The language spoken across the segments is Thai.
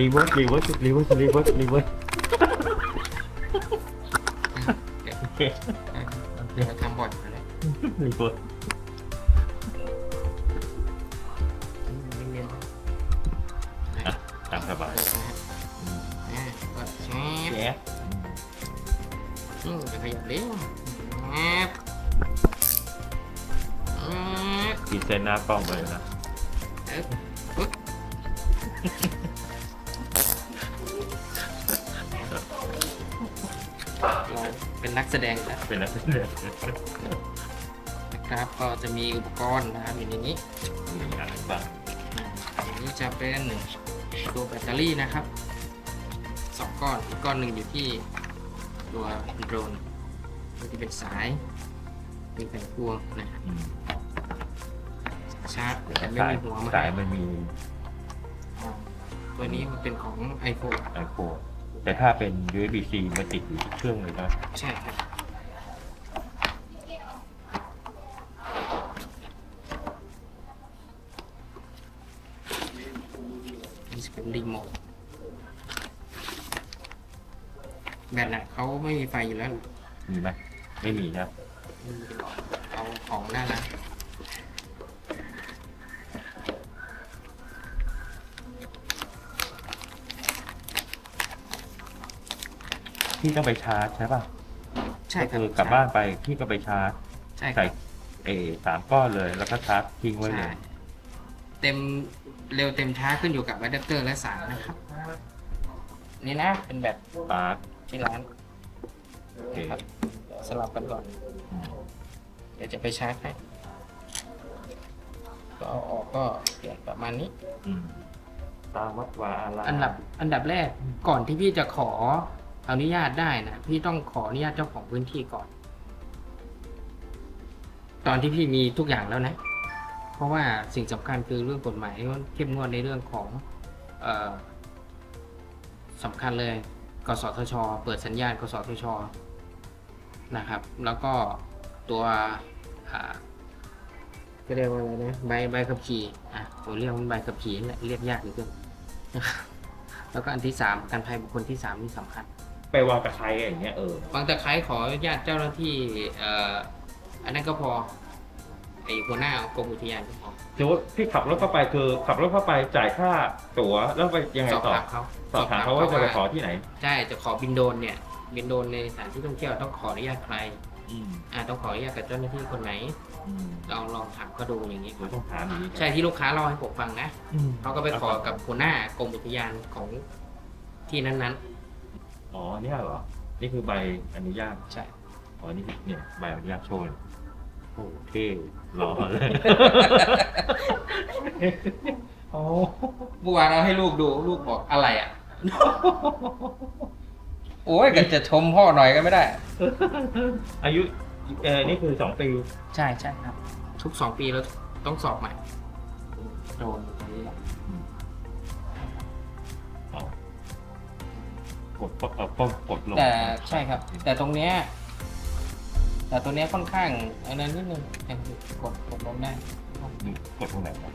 รีเวิร์สรีเวิร์สรีเวิร์สรีเวิร์สรีเวิร์สเดี๋ยวเราทำบ่อยอยู่แล้วรีเวิร์สเรียนตามสบาย อ่าก็แชฟแจ๊บอืมจะขยับเร็วแชฟแชฟพรีเซนต์หน้ากล้องไปเลยนะ แสดงแล้วเป็นนักแสดงนะครับก็จะมีอุปกรณ์นะครับอยู่ในนี้มีอะไรบ้างอันนี้จะเป็นตัวแบตเตอรี่นะครับสองก้อนอีกก้อนหนึ่งอยู่ที่ตัวโดรนก็จะเป็นสายเป็นแผ่นพวงนะฮะอืมชาร์จแต่ไม่สายมีหัวมาสายให้มันมีอ่าตัวนี้มันเป็นของ iPhone ไอโฟน แต่ถ้าเป็น USB-C มันติดอยู่ที่เครื่องเลยนะใช่ครับนี่จะเป็นรีโมทแบตน่ะเขาไม่มีไฟอยู่แล้ว มีไหมไม่มีนะ เอาของหน้าร้าน พี่ต้องไปชาร์จใช่ป่ะใช่ก็ครับคือกลับบ้านไปพี่ก็ไปชาร์จใช่คใส่รับเออสามก้อนเลยแล้วก็ชาร์จทิ้งไว้เลใช่ยเต็มเร็วเต็มช้าขึ้นอยู่กับอะแดปเตอร์และสายนะครับนี่นะเป็นแบบปาร์คที่ร้าน โอเคครับเดี๋ยวสลับกันก่อน เดี๋ยวจะไปชาร์จให้ ก็เอาออกก็เปลี่ยนประมาณนี้ อืมตามวัดวาอารามอันดับอันดับแรกก่อนที่พี่จะขอ อนุญาตได้นะพี่ต้องขออนุญาตเจ้าของพื้นที่ก่อน ตอนที่พี่มีทุกอย่างแล้วนะ เพราะว่าสิ่งสำคัญคือเรื่องกฎหมายเข้มงวดในเรื่องของออสำคัญเลย กสทช เปิดสัญญาณ กสทช นะครับ แล้วก็ตัวก็เรียกว่าอะไรนะใบใบขับขี่อะผมเรียกมันใบขับขี่แหละเรียกยากเหลือเกินนะครับแล้วก็อันที่สามการภัยบุคคลที่สามนี่สำคัญ ไปวางตะไคร้อย่างเงี้ยเออ บางตะไคร้ขออนุญาตเจ้าหน้าที่เอ่ออันนั้นก็พอไอ้หัวหน้ากรมอุทยานก็พอสมมติพี่ขับรถเข้าไปคือขับรถเข้าไปจ่ายค่าตั๋วแล้วไปยังไงสอบต่อถามเขาสอบถามเขาว่าจะไปขอที่ไหน ใช่จะขอบินโดรนเนี่ยบินโดรนในสถานที่ท่องเที่ยวต้องขออนุญาตใครอืมอ่าต้องขออนุญาตกับเจ้าหน้าที่คนไหนอืมลองลองถามเขาดูอย่างนี้เราต้องถามอย่างนี้ใช่ที่ลูกค้าเล่าให้ผมฟังนะ อืม เขาก็ไปขอกับหัวหน้ากรมอุทยานของที่นั้น อ๋อเนี่ยเหรอ นี่คือใบอนุญาตๆใช่ อ๋อ นี่เนี่ยใบอนุญาตโชว์โอ้เท่หล่อเลย โอ้เมื่อวานเราให้ลูกดูลูกบอกอะไรอะ โอ้ยก็จะชมพ่อหน่อยก็ไม่ได้ อายุเออนี่คือสองปี ใช่ใช่ครับ ทุกสองปีเราต้องสอบใหม่โดนตรงนี้แหละอ๋ กดปุ๊บเอาปุ๊บกดลงแต่ใช่ครับ แต่ตรงเนี้ยแต่ตัวเนี้ยค่อนข้างอันนั้นนิดนึงแต่กดกดลงได้กดตรงไหนวะ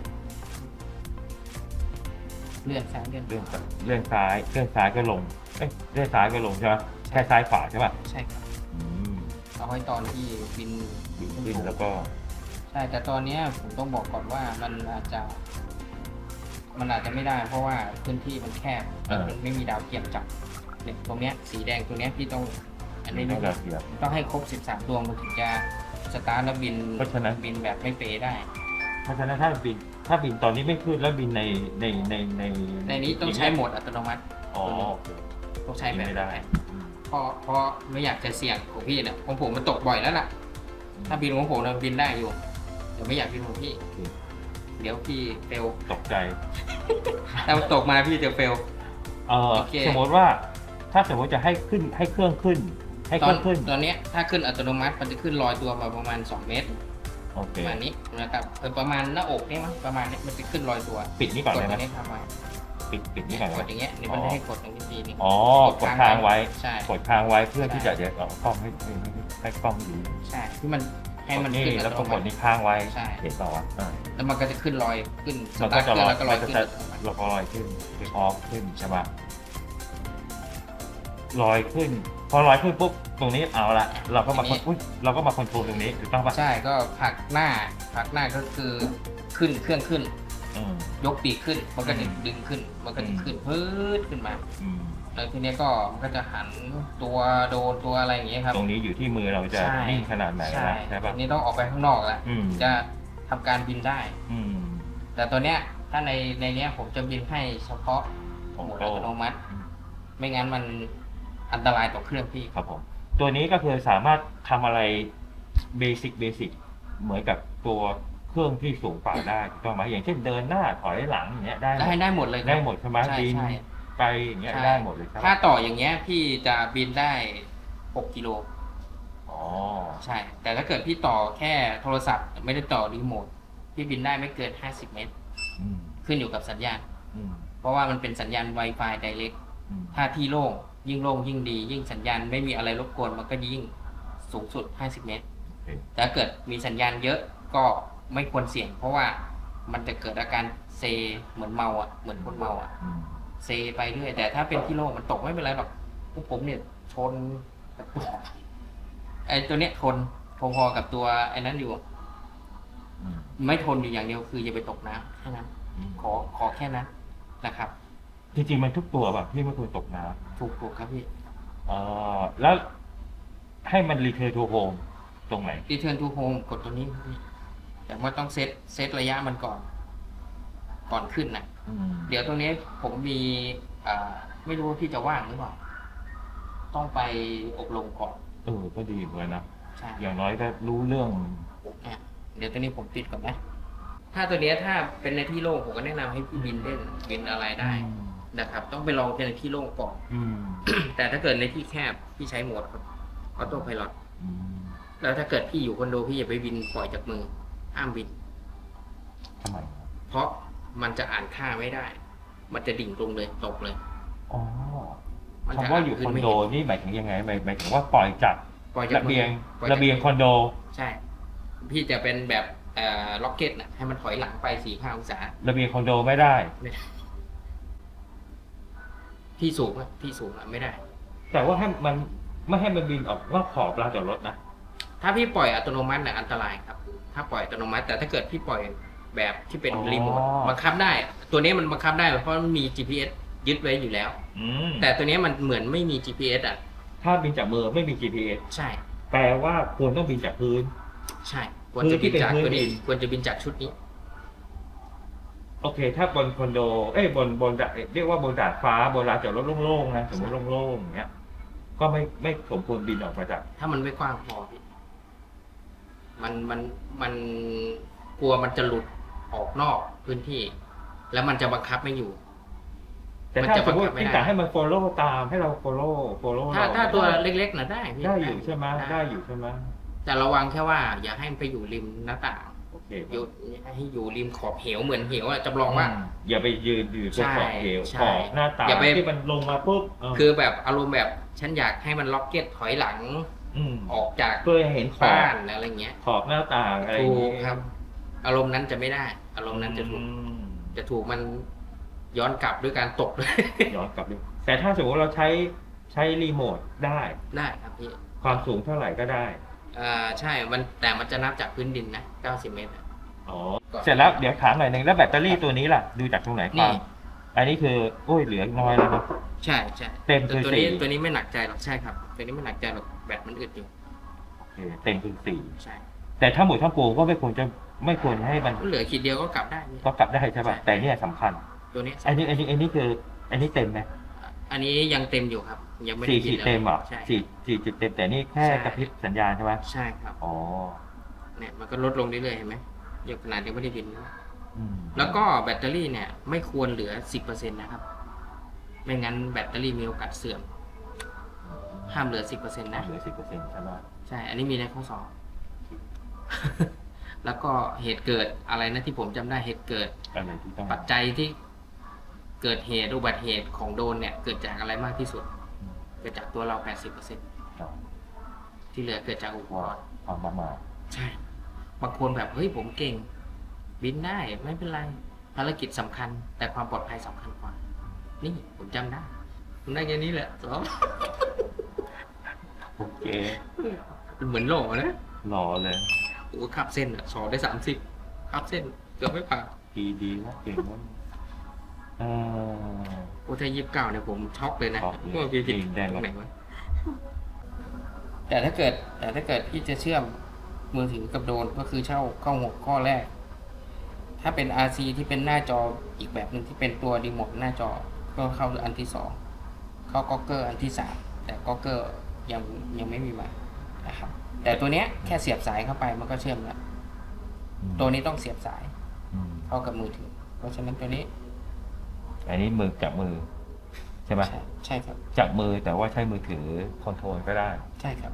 เลื่อนซ้ายเลื่อนเลื่อนซ้ายเลื่อนซ้ายเลื่อนซ้ายก็ลงเอ้ยเลื่อนซ้ายก็ลงใช่ไหมแค่ซ้ายขวาใช่ป่ะใช่ครับอืมเอาไว้ตอนที่บินบินขึ้นแล้วก็ใช่แต่ตอนเนี้ยผมต้องบอกก่อนว่ามันอาจจะ มันอาจจะไม่ได้ เพราะว่าพื้นที่มันแคบมันไม่มีดาวเทียมจับ เนี่ยตรงเนี้ยสีแดงตรงเนี้ยพี่ต้องอันนี้ต้นิอดงนึกางรเทียบ ต้องให้ครบ 13 ดวงมันถึงจะสตาร์ทแล้วบินเพราะฉะนั้น บินแบบไม่เป๊ได้ เพราะฉะนั้นถ้าบิน ถ้าบินตอนนี้ไม่ขึ้นแล้วบินในในในในในนี้ต้องใช้โหมดอัตโนมัติอ๋อต้องใช้แบบไม่ได้ เพราะเพราะไม่อยากจะเสี่ยงของพี่เนี่ยของผมมันตกบ่อยแล้วล่ะ ถ้าบินของผมนะบินได้อยู่แต่ไม่อยากบินของพี่ เดี๋ยวพี่เฟลตกใจ ถ้าตกมาพี่จะเฟล เออโอเค สมมติว่า ถ้าสมมติจะให้ขึ้นให้เครื่องขึ้น ให้ตเคอรื่นองขึ้นตอนเนี้ยถ้าขึ้นอัตโนมัติมันจะขึ้นลอยตัวมาประมาณ 2 เมตร โอเคประมาณนี้นะครับเออประมาณหน้าอกนี่มั้งประมาณนี้มันจะขึ้นลอยตัวปิดนี่ก่อนกดได้ตไหมรงนี้ทำไว้ปิดปิดเนี่นี่ยก่อนกได้ดไหมอย่างเงี้ยเดี๋ยวอ๋มันอจะให้กดตรงนี้ทีนึงอ๋อกดค้างไว้ใช่กดค้างไว้เพื่อที่ใช่จะเดี๋ยวเอากล้องให้ให้ให้ให้กล้องดูใช่ที่มันให้มันนี่ขึ้นอัแล้วตก็โนกมัดตินี่ค้างไว้ใช่เห็นต่อวะอ่า แล้วมันก็จะขึ้นรอยขึ้นสมันตาก็ร์ทจะเคลรื่ออยงแล้วก็รอยมันขึ้จะนอัตโนมัติลอยขึ้นคือออฟขึ้นใช่ปะ ลอยขึ้น พอลอยขึ้นปุ๊บตรงนี้เอาละเราก็มาคอนอุ้ยเราก็มาคอนโทรลตรงนี้ถูกต้องปะใช่ก็ผลักหน้าผลักหน้าก็คือขึ้นเครื่องขึ้น อืม ยกปีกขึ้น มันก็จะอืม ดึงขึ้น มันก็จะอืมขึ้นพืดขึ้นมา อืมแล้วทีเนี้ยก็มันก็จะหันตัวโดนตัวอะไรอย่างเงี้ยครับ ตรงนี้อยู่ที่มือเราจะใช่ นิ่งขนาดไหนใช่นะใช่ปะทีนี้ต้องออกไปข้างนอกแล้วอืมจะทำการบินได้ อืม แต่ตัวเนี้ยถ้าในในเนี้ยผมจะบินให้เฉพาะของโหมดโต้อัตโนมัติอืมไม่งั้นมัน อันตรายต่อเครื่องพี่ ครับผม ตัวนี้ก็คือสามารถทำอะไรเบสิกเบสิกเหมือนกับตัวเครื่องที่สูงกว่าได้ถูกต้องไหมอย่างเช่นเดินหน้าถอยหลังอย่างเงี้ยได้ไหมได้ได้หมดเลยครับ ได้หมดใช่ไหมใช่บินใช่ ไปอย่างเงี้ยใช่ได้หมดเลยใช่ไหมถ้าต่ออย่างเงี้ยพี่จะบินได้ 6 กิโล อ๋อใช่ แต่ถ้าเกิดพี่ต่อแค่โทรศัพท์ไม่ได้ต่อรีโมท พี่บินได้ไม่เกิน 50 เมตร อืมขึ้นอยู่กับสัญญาณ อืมเพราะว่ามันเป็นสัญญาณ Wi-Fi Direct อืมถ้าที่โล่ง ยิ่งโล่งยิ่งดี ยิ่งสัญญาณไม่มีอะไรรบกวนมันก็ยิ่งสูงสุด 50 เมตรโอเคแต่ถ้าเกิดมีสัญญาณเยอะก็ไม่ควรเสี่ยง เพราะว่ามันจะเกิดอาการเซเหมือนเมาอะเหมือนคนเมาอะอืมเซไปเรื่อยแต่ถ้าเป็นที่โล่งมันตกไม่เป็นไรหรอกพวกผมเนี่ยชนไอ้ตัวเนี้ยทนพอๆกับตัวไอ้นั้นอยู่อืมไม่ทนอยู่อย่างเดียวคืออย่าไปตกน้ำแค่นั้นอืมขอขอแค่นั้นนะครับ จริงๆมันทุกตัวแบบที่ไม่ควรตกน้ถูกถูกครับพี่ำเอ่อแล้วให้มันรีเทิร์นทูโฮมตรงไหน Return to home กดตัวนี้ครับพี่แต่ว่าต้องเซตเซตระยะมันก่อน ก่อนขึ้นนะอืมเดี๋ยวตรงนี้ผมมีอ่าไม่รู้ว่าพี่จะว่างหรือเปล่า ต้องไปอบรมก่อนเออ ก็ดีเหมือนกันนะ ใช่ อย่างน้อยก็รู้เรื่อง อะเดี๋ยวตัวนี้ผมติดก่อนนะ ถ้าตัวเนี้ยถ้าเป็นในที่โล่งผมก็แนะนำให้พี่บินเล่นบินอะไรได้ นะครับ ต้องไปลองในที่โล่งก่อน อืมแต่ถ้าเกิดในที่แคบพี่ใช้โหมดออโต้ไพลอตอืมแล้วถ้าเกิดพี่อยู่คอนโดพี่อย่าไปบินปล่อยจากมือห้ามบิน ทำไมเพราะมันจะอ่านค่าไม่ได้ มันจะดิ่งลงเลยตกเลยอ๋อมันจะคำว่าอยู่คอนโดไม่เห็นี่หมายถึงยังไงหมายหมายถึงว่าปล่อยจากปล่อยจากระมือ เบียงปล่อยจาก ระเบียงคอนโด ใช่ พี่จะเป็นแบบเอ่อล็อกเก็ตนะให้มันถอยหลังไปสี่ห้าองศา ระเบียงคอนโดไม่ได้ ที่สูงอะที่สูงอะไม่ได้ แต่ว่าให้มันไม่ให้มันบินออกนอกขอบลานจอดรถนะ ถ้าพี่ปล่อยอัตโนมัติน่ะอันตรายครับ ถ้าปล่อยอัตโนมัติ แต่ถ้าเกิดพี่ปล่อยแบบที่เป็นอ๋อ รีโมทบังคับได้ตัวนี้มันบังคับได้เพราะมันมี GPS ยึดไว้อยู่แล้ว อืมแต่ตัวนี้มันเหมือนไม่มี GPS อะถ้าบินจากมือไม่มี GPS ใช่แปลว่าควรต้องบินจากพื้น ใช่ควรจะบินจากพื้นที่เป็นตัวนี้พื้นดิน ควรจะบินจากชุดนี้ โอเค ถ้าบนคอนโด เอ้ยบนบนดาเรียกว่าบนดาดฟ้าบนลานจอดรถโล่งๆนะสมมติโล่งๆอย่างเงี้ย ก็ไม่ไม่สมควรบินออกมาจากถ้ามันไม่กว้างพอพี่มันมันมันกลัวมันจะหลุดออกนอกพื้นที่ แล้วมันจะบังคับไม่อยู่ แต่มันถ้าจะสมมติบังคับไม่พี่ได้จ๋าให้มัน follow ตามให้เรา follow follow ถ้าเรถ้าตัวได้เล็กๆนะได้พี่ได้อยู่ใช่ไหมได้อยู่ใช่ไหมแต่ระวังแค่ว่า อย่าให้มันไปอยู่ริมหน้าต่างโอเคอยู่ให้อยู่ริมขอบเหวเหมือนเหวอะจำลองว่ามอย่าไปยืนอยู่บนขอบเหวใช่ขอบหน้าตางอย่าไป ที่มันลงมาปุ๊บเคือแบบอารมณ์แบบฉันอยากให้มันล็อกเก็ตถอยหลังมออกจากเพื่อให้เห็นขอบบ้านอะไรเงี้ยขอบหน้าต่างอะไรอย่างถูงี้กครับ อารมณ์นั้นจะไม่ได้ อารมณ์นั้นจะถูกอืมจะถูกมันย้อนกลับด้วยการตกเลยย้อนกลับดูแต่ถ้าสมมติเราใช้ใช้รีโมทได้ ได้ครับพี่ความสูงเท่าไหร่ก็ได้ อ่าใช่มันแต่มันจะนับจากพื้นดินนะ90 เมตรอะอ๋อก่อนเสร็จแล้วเดี๋ยวถามหน่อยหนึ่งแล้วแบตเตอรี่ตัวนี้ล่ะ ดูจากตรงไหนคนี่วามอันนี้คือโอ้ยเหลือน้อยแล้วนะ ใช่ใช่เต็มคือตัวนี้สี่ ตัวนี้ไม่หนักใจหรอกใช่ครับ ตัวนี้ไม่หนักใจหรอกแบตมันอึดอยู่โอเคเต็มคือสี่ใช่แต่ถ้าหมดทั้งปวงก็ไม่ควรจะไม่ควรให้มันเหลือขีดเดียวก็กลับได้พี่ก็กลับได้ใช่ป่ะแต่เนี่ยสำคัญ ตัวนี้อันนี้อันนี้อันนี้คืออันนี้เต็มไหม อันนี้ยังเต็มอยู่ครับ ยังไม่ได้สี่บิขีนดลยเต็มเหรอะใช่สี่สี่จุดเต็มแต่นี่แค่ใช่กระพริบสัญญาณใช่ไหมใช่ครับอ๋อเนี่ยมันก็ลดลงเรื่อยๆเห็นไหมยังขนาดยังไม่ได้บินอืมแล้วก็แบตเตอรี่เนี่ย ไม่ควรเหลือ10%นะครับ ไม่งั้นแบตเตอรี่มีโอกาสเสื่อม ห้ามเหลือ10%นะ เหลือสิบเปอร์เซ็นต์ใช่ไหมใช่ อันนี้มีในข้อสอบ แล้วก็เหตุเกิดอะไรนะที่ผมจำได้เหตุเกิด อะไรที่ต้องปัจจัยที่ เกิดเหตุอุบัติเหตุของโดรนเนี่ย เกิดจากอะไรมากที่สุดอืมเกิดจากตัวเรา 80%ครับที่เหลือเกิดจากอุปกว่ารณ์ความประมาทใช่บางคนแบบเฮ้ยผมเก่ง บินได้ไม่เป็นไรภารกิจสำคัญ แต่ความปลอดภัยสำคัญกว่า นี่ผมจำได้ผมได้แค่นี้แหละสองโอเคเหมือนโหล่นะหล่อเลยโอ้ขับเส้นอะสองได้สามสิบขับเส้นเกือบไม่ผ่านดีดีนะเก่งมากเออโอ้ถ้ายี่สิบเก้าเนี่ยผมช็อกเลยนะช็อกเลยว่าพี่ผิดจริงแดงตรงไหนวะแต่ถ้าเกิด แต่ถ้าเกิดพี่จะเชื่อมมือถือกับโดรนก็คือเช่าเข้าหัวข้อแรก ถ้าเป็น RC ที่เป็นหน้าจออีกแบบหนึ่งที่เป็นตัวรีโมทหน้าจอก็เข้าอันที่สองเข้าก็เกอร์อันที่สามแต่ก็เกอร์ยังยังไม่มีมานะครับ แต่ตัวเนี้ยแค่เสียบสายเข้าไปมันก็เชื่อมแล้วตัวนี้ต้องเสียบสาย อืม เข้ากับมือถือ เพราะฉะนั้นตัวนี้ อันนี้มือจับมือใช่ไหมใช่ใช่ครับ จับมือแต่ว่าใช้มือถือคอนโทรลก็ได้ ใช่ครับ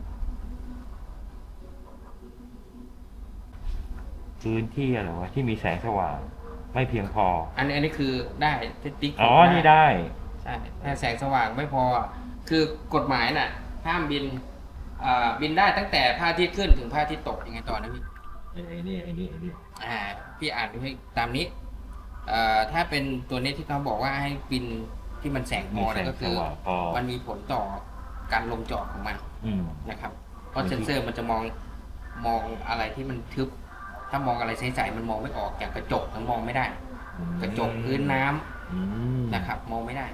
พื้นที่อะไรวะที่มีแสงสว่าง ไม่เพียงพอ อันนี้อันนี้คือได้ติ๊กอ๋อนี่ได้ใช่ถ้าแสงสว่างไม่พอ คือกฎหมายน่ะ ห้ามบินอ่าบินได้ตั้งแต่พระอาทิตย์ขึ้นถึงพระอาทิตย์ตกยังไงต่อนะพี่ไอ้นี่ไอ้นี่ไอ้นี่อ่าพี่อ่านดูให้ตามนี้ เอ่อถ้าเป็นตัวนี้ที่เขาบอกว่าให้บินที่มันแสงพมีอแสนะงก็สคือว่างพอมันมีผลต่อการลงจอดของมันอืม นะครับ เพราะเซนเซอร์มันจะมองมองอะไรที่มันทึบ ถ้ามองอะไรใสๆมันมองไม่ออกอย่างกระจกมันมองไม่ได้ กระจกพื้นน้ำอืมนะครับ มองไม่ได้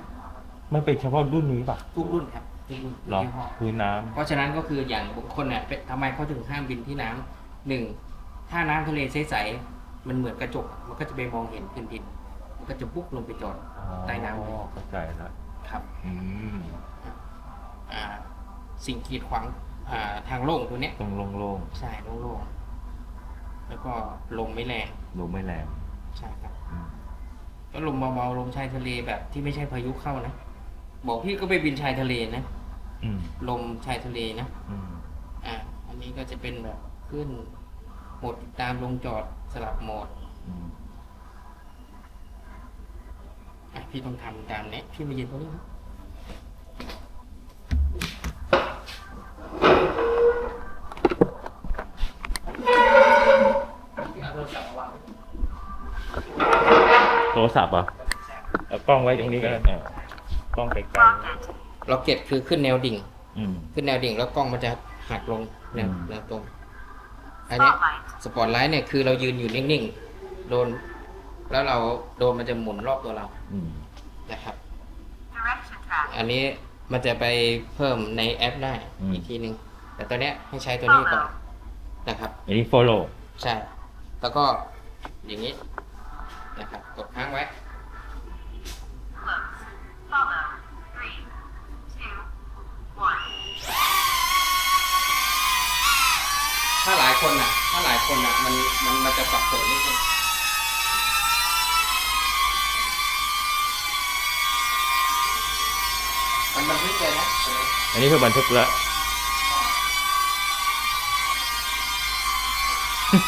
มันเป็นเฉพาะรุ่นนี้ป่ะทุกรุ่นครับทุกรุ่นทุกหรอยี่ห้อ พื้นน้ำเพราะฉะนั้นก็คืออย่างบางคนเนี่ยเป็นทำไมเขาถึงห้ามบินที่น้ำหนึ่งถ้าน้ำทะเลใสๆ มันเหมือนกระจกมันก็จะไปมองเห็นพื้นดิน มันก็จะบุ๊กลงไปจอด ใต้น้ำ อ๋อเข้าใจแล้วครับอืมอ่าสิ่งกีดขวางอ่าทางโล่งตัวเนี้ยตรงโล่งใช่โล่งๆแล้วก็ลมไม่แรงๆลมไม่แรงใช่ครับ อืมก็ลมเบาๆลมชายทะเลแบบที่ไม่ใช่พายุเข้านะบอกพี่ก็ไปบินชายทะเลนะอืมลมชายทะเลนะอืม อ่าอันนี้ก็จะเป็นแบบขึ้นโหมดตามลงจอดสลับโหมดอะพี่ต้องทำตามเนี้ยพี่มายืนตรงนี้นะโทรศัพท์มาวางโทรศัพท์เหรอะเอากล้องไว้ตรงนี้ก็ได้อะกล้องไกลล็อกเก็ตคือขึ้นแนวดิ่ง ๆอืม ขึ้นแนวดิ่งแล้วกล้องมันจะหักลงแนวอืม แนวตรง อันเนี้ยสปอตไลท์เนี่ยคือเรายืนอยู่นิ่งๆโดน แล้วเราโดนมันจะหมุนรอบตัวเราอืมนะครับ Direction track. อันนี้มันจะไปเพิ่มในแอปได้อีกทีหนึ่งแต่ตัวเนี้ยให้ใช้ตัวนี้ก่อนนะครับอันนี้ follow ใช่ แล้วก็อย่างนี้นะครับกดค้างไว้ คนอะ ถ้าหลายคนอะ มันมันมันจะสับสนนิดนึงมันบันทึกเลยนะอันนี้คือบันทึกแล้ว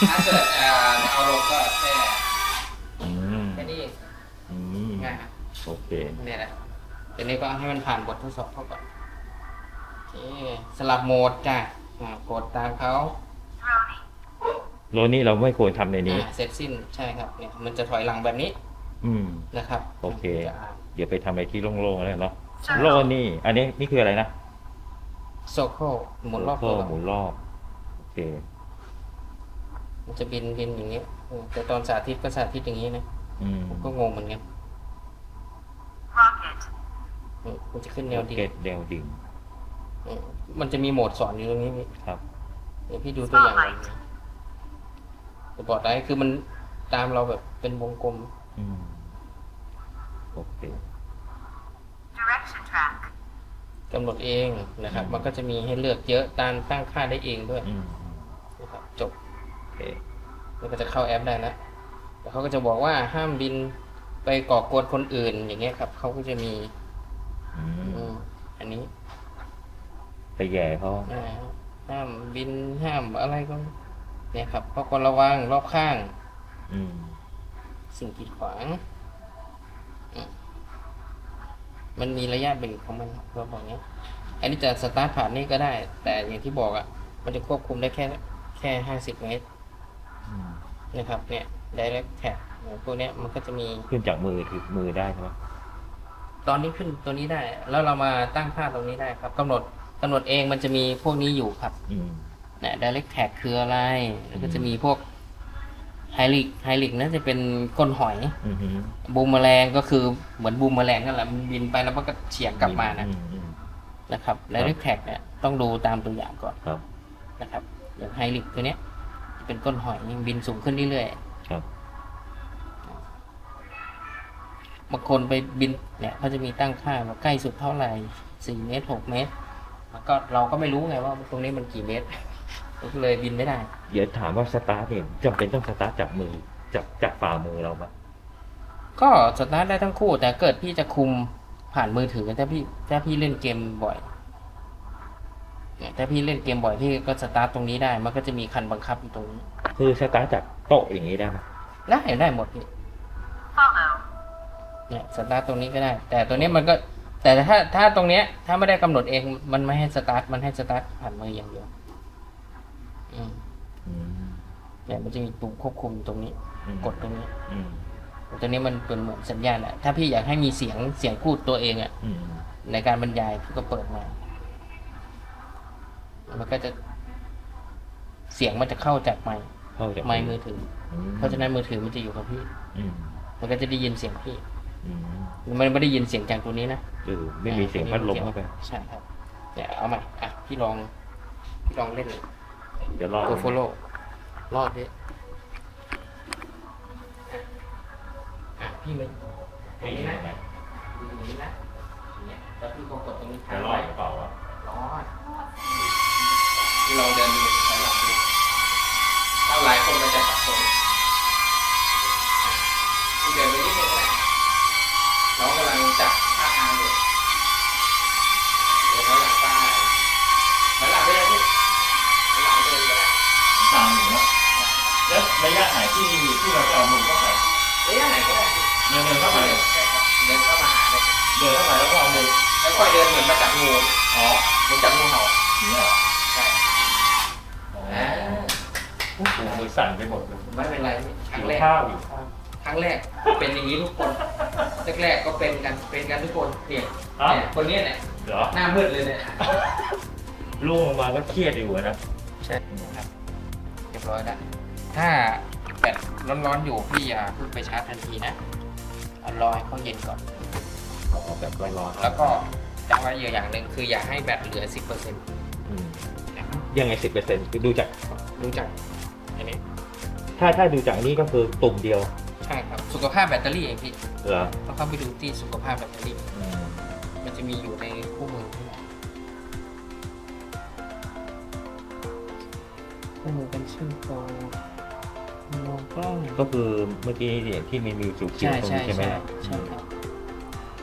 ถ้าเกิดเอ่อเอาลงก็แค่อืมแค่นี้อืมง่ายครับโอเคเนี่ยแหละทีนี้ก็ให้มันผ่านบททดสอบเข้าก่อนโอเคสลับโหมดจ้ะอ่ากดตามเขา Throny. โลนี่เราไม่ควรทำในนี้ อ่าเสร็จสิ้นใช่ครับเนี่ยมันจะถอยหลังแบบนี้อืม นะครับโอเคจะอ่านเดี๋ยวไปทำอะไรที่โล่งๆแล้วเนาะโลนี่ อันนี้นี่คืออะไรนะโซโคหมุนรอบตัวหมุนรอบโอเค มันจะบินบินอย่างนี้เออแต่ตอนสาธิตก็สาธิตอย่างนี้นะอืมผมก็งงเหมือนกัน Rocket. เออมันจะขึ้นแนวดิ่งเกตแนวดิ่งเออมันจะมีโหมดสอนอยู่ตรงนี้พี่ครับเดี๋ยวพี่ดูตัวอย่างหน่อย สปอร์ตไลท์คือมันตามเราแบบเป็นวงกลมอืมโอเค Direction track. กำหนดเองนะครับมันก็จะมีให้เลือกเยอะตามตั้งค่าได้เองด้วยอืมนะครับจบโอเคมันก็จะเข้าแอปได้แล้วแต่เขาก็จะบอกว่าห้ามบินไปก่อกวนคนอื่นอย่างเงี้ยครับเขาก็จะมีอืมอืมอันนี้ไปแย่เขาอ่าห้ามบินห้ามอะไรก็ เนี่ยครับเพราะคนระวังรอบข้าง อืมสิ่งกีดขวางอืมมันมีระยะเบรกของมันเราบอกเนี้ยอันนี้จะสตาร์ทผ่านนี่ก็ได้ แต่อย่างที่บอกอะ่ะ มันจะควบคุมได้แค่แค่ค่ห้าสิบเมตรอืมนะครับ เนี่ย direct tag พวกเนี้ยมันก็จะมีขึ้นจากมือถือมือได้ใช่ไหมตอนนี้ขึ้นตัวนี้ได้ แล้วเรามาตั้งค่าตรงนี้ได้ครับกำหนดกำหนดเองมันจะมีพวกนี้อยู่ครับ อืม เนี่ย direct tag คืออะไร แล้วก็จะมีพวกไฮลิกไฮลิกน่าจะเป็นก้นหอยอืมอืมบูมแมลงก็คือเหมือนบูมแมลงนั่นแหละมันบินไปแล้วมันก็เฉียงกลับมานะอือืม นะครับ direct tag เนี่ยต้องดูตามตัวอย่างก่อนครับนะครับอย่างไฮลิกตัวเนี้ยจะเป็นก้นหอยบินสูงขึ้นเรื่อยครับๆบางคนไปบินเนี่ยเขาจะมีตั้งค่าว่าใกล้สุดเท่าไหร่สี่เมตรหกเมตรมันก็เราก็ไม่รู้ไงว่าตรงนี้มันกี่เมตร ก็เลยบินไม่ได้ เดี๋ยวถามว่าสตาร์ทเนี่ยจำเป็นต้องสตาร์ทจากมือจากจากฝ่ามือเราไหมก็สตาร์ทได้ทั้งคู่ แต่เกิดพี่จะคุมผ่านมือถือถ้าพี่ถ้าพี่เล่นเกมบ่อยเนี่ยถ้าพี่เล่นเกมบ่อยพี่ก็สตาร์ทตรงนี้ได้ มันก็จะมีคันบังคับอยู่ตรงนี้ คือสตาร์ทจากโต๊ะอย่างนี้ได้ไหมได้ได้หมดพี่ Follow. เนี่ยสตาร์ทตรงนี้ก็ได้ แต่ตัวนี้มันก็ แต่ถ้าถ้าตรงเนี้ยถ้าไม่ได้กำหนดเองมันไม่ให้สตาร์ทมันให้สตาร์ทผ่านมืออย่างเดียว อืมอืมเนี่ยมันจะมีปุ่มควบคุมตรงนี้ อืมกดตรงนี้อืมตัวนี้มันเป็นเหมือนสัญญาณอะถ้าพี่อยากให้มีเสียงเสียงพูดตัวเองอะอืมในการบรรยายพี่ก็เปิดมา มันก็จะ เสียงมันจะเข้าจากไมค์เข้าจากไมค์มือถือ เพราะฉะนั้นมือถือมันจะอยู่กับพี่ อืมมันก็จะได้ยินเสียงพี่ อืมมันไม่ได้ยินเสียงจากตัวนี้นะเออไม่มีเสียงพัดลมเข้าไป ใช่ครับเนี่ยเอาใหม่อะพี่ลองพี่ลองเล่นเดี๋ยวรอตัวโฟโล่รอบนี้อะพี่มันไม่มีนะอย่างนี้นะเนี่ยแล้วพี่ก็กดตรงนี้จะรอดหรือเปล่าวะร้อนพี่ลองเดินดูถอยหลังดูถ้าหลายคนมันจะสับสนอะพี่เดินไปนิดนึงก็ได้น้องกำลังจับท่าทางอยู่เดินถอยหลังไปถอยหลังไปเลยพี่ถอยหลังเดินก็ได้ ตามอยู่นะแล้ว ระยะไหนที่ที่เราจะเอามือเข้าไประยะไหนก็ได้เดินเดินเข้าไปใช่ครับเดินเข้ามาหาเลยเดินเข้าไปแล้วก็เอามือแล้วค่อยเดินเหมือนมาจับงูอ๋อเหมือนจับงูเห่าอย่างนี้เหรอใช่อ๋ออ่าโอ้โหมือสั่นไปหมดเลยไม่เป็นไรครั้หิงวแรกข้าวอยู่ข้าวครั้งแรกเป็นอย่างนี้ทุกคนแรกๆก็เป็นกันเป็นกันทุกคนเนี่ยอ้าวเนี่ยคนเนี้ยเนี่ยเหรอ หน้ามืดเลยเนี่ยล่วงลงมาก็เครียดอยู่อะนะใช่ครับเรียบร้อยแล้ว ถ้าแบตร้อนๆอยู่พี่อย่าเพิ่งไปชาร์จทันทีนะเอารอให้เขาเย็นก่อนอ๋อแบบร้อนๆแล้วก็จำไว้อยู่อย่างหนึ่งคืออย่าให้แบตเหลือ 10%อืมนะครับยังไงสิบเปอร์เซ็นต์ดูจากดูจากอันนี้ถ้าถ้าดูจากนี้ก็คือตุ่มเดียวใช่ครับสุขภาพแบตเตอรี่เองพี่เหรอต้องเข้าไปดูที่สุขภาพแบตเตอรี่ อืมมันจะมีอยู่ในคู่มือทั้งหมดคู่มือเป็นชื่อโปร มองกล้องก็คือเมื่อกี้เนี่ยที่มีมีจิ๋วๆใช่ตรงใช่นี้ใช่ไหมใช่ใช่ครับ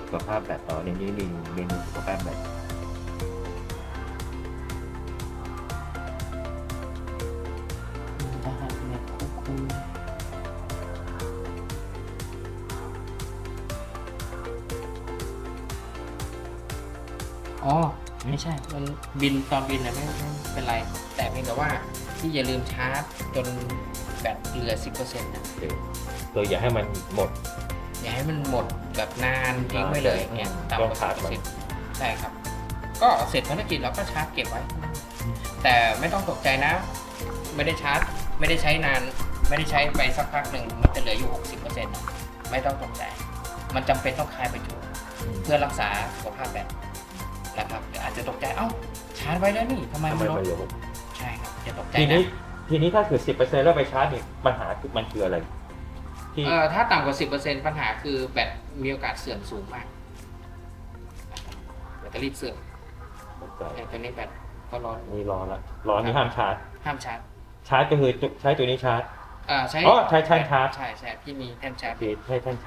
สุขภาพแบบอ๋อในนี้มีเมนูสุขภาพแบบรหัสเน็ตควบคุมอ๋อไม่ใช่มันบินตอนบินนะไม่ไม่เป็นไร แต่เพียงแต่ว่าที่อย่าลืมชาร์จจน แบตเหลือ 10%นะเดี๋ยวตัวอย่าให้มันหมด อย่าให้มันหมดแบบนานทิ้งไว้เลยเนี่ยต้ต่ำองกว่าขาดไว้10%ใช่ครับ ก็เสร็จภารกิจแล้วก็ชาร์จเก็บไว้ แต่ไม่ต้องตกใจนะ ไม่ได้ชาร์จ ไม่ได้ใช้นาน ไม่ได้ใช้ไปสักพักหนึ่งมันจะเหลืออยู่ 60%นะไม่ต้องตกใจ มันจำเป็นต้องคลายประจุเพื่อรักษาสุขภาพแบตนะครับเดี๋ยวอาจจะตกใจเอ้าชาร์จไว้แล้วนี่ทำไมทำไมมันลดประโยชน์ใช่ครับอย่าตกใจทีนะนี้ ทีนี้ถ้าเกิดสิบเปอร์เซ็นต์แล้วไปชาร์จเนี่ยปัญหาคือมันคืออะไร ที่ เอ่อถ้าต่ำกว่า 10%ปัญหาคือแบตมีโอกาสเสื่อมสูงมากแบตเตอรี่เสื่อมแต่ตัวนี้แบตก็ร้อนนี่ร้อนละร้อนนี่ห้ามชาร์จ ห้ามชาร์จชาร์จก็คือใช้ตัวนี้ชาร์จอ่าใช้อ๋อใช้ใช้ชาร์จ ใช่ใช่พี่มีแท่นชาร์จคือใช้ท่าน